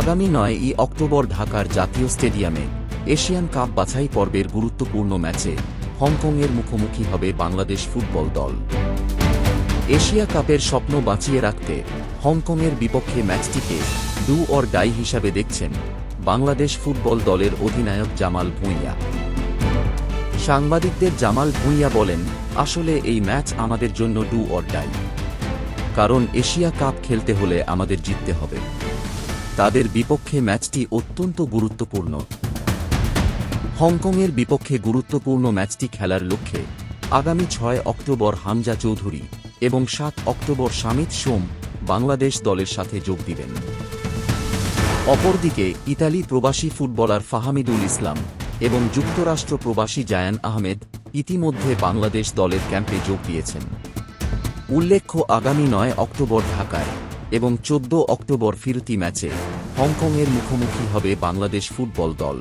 আগামী নয় ই অক্টোবর ঢাকার জাতীয় স্টেডিয়ামে এশিয়ান কাপ বাছাই পর্বের গুরুত্বপূর্ণ ম্যাচে হংকংয়ের মুখোমুখি হবে বাংলাদেশ ফুটবল দল। এশিয়া কাপের স্বপ্ন বাঁচিয়ে রাখতে হংকংয়ের বিপক্ষে ম্যাচটিকে ডু অর ডাই হিসাবে দেখছেন বাংলাদেশ ফুটবল দলের অধিনায়ক জামাল ভুঁইয়া। সাংবাদিকদের জামাল ভুঁইয়া বলেন, আসলে এই ম্যাচ আমাদের জন্য ডু অর ডাই। কারণ এশিয়া কাপ খেলতে হলে আমাদের জিততে হবে। তাদের বিপক্ষে ম্যাচটি অত্যন্ত গুরুত্বপূর্ণ। হংকংয়ের বিপক্ষে গুরুত্বপূর্ণ ম্যাচটি খেলার লক্ষ্যে আগামী ছয় অক্টোবর হামজা চৌধুরী এবং সাত অক্টোবর সামিত সোম বাংলাদেশ দলের সাথে যোগ দিবেন। অপরদিকে, ইতালি প্রবাসী ফুটবলার ফাহামিদুল ইসলাম এবং যুক্তরাষ্ট্র প্রবাসী জায়ান আহমেদ ইতিমধ্যে বাংলাদেশ দলের ক্যাম্পে যোগ দিয়েছেন। উল্লেখ্য, আগামী নয় অক্টোবর ঢাকায় এবং চোদ্দ অক্টোবর ফিরতি ম্যাচে হংকংয়ের মুখোমুখি হবে বাংলাদেশ ফুটবল দল।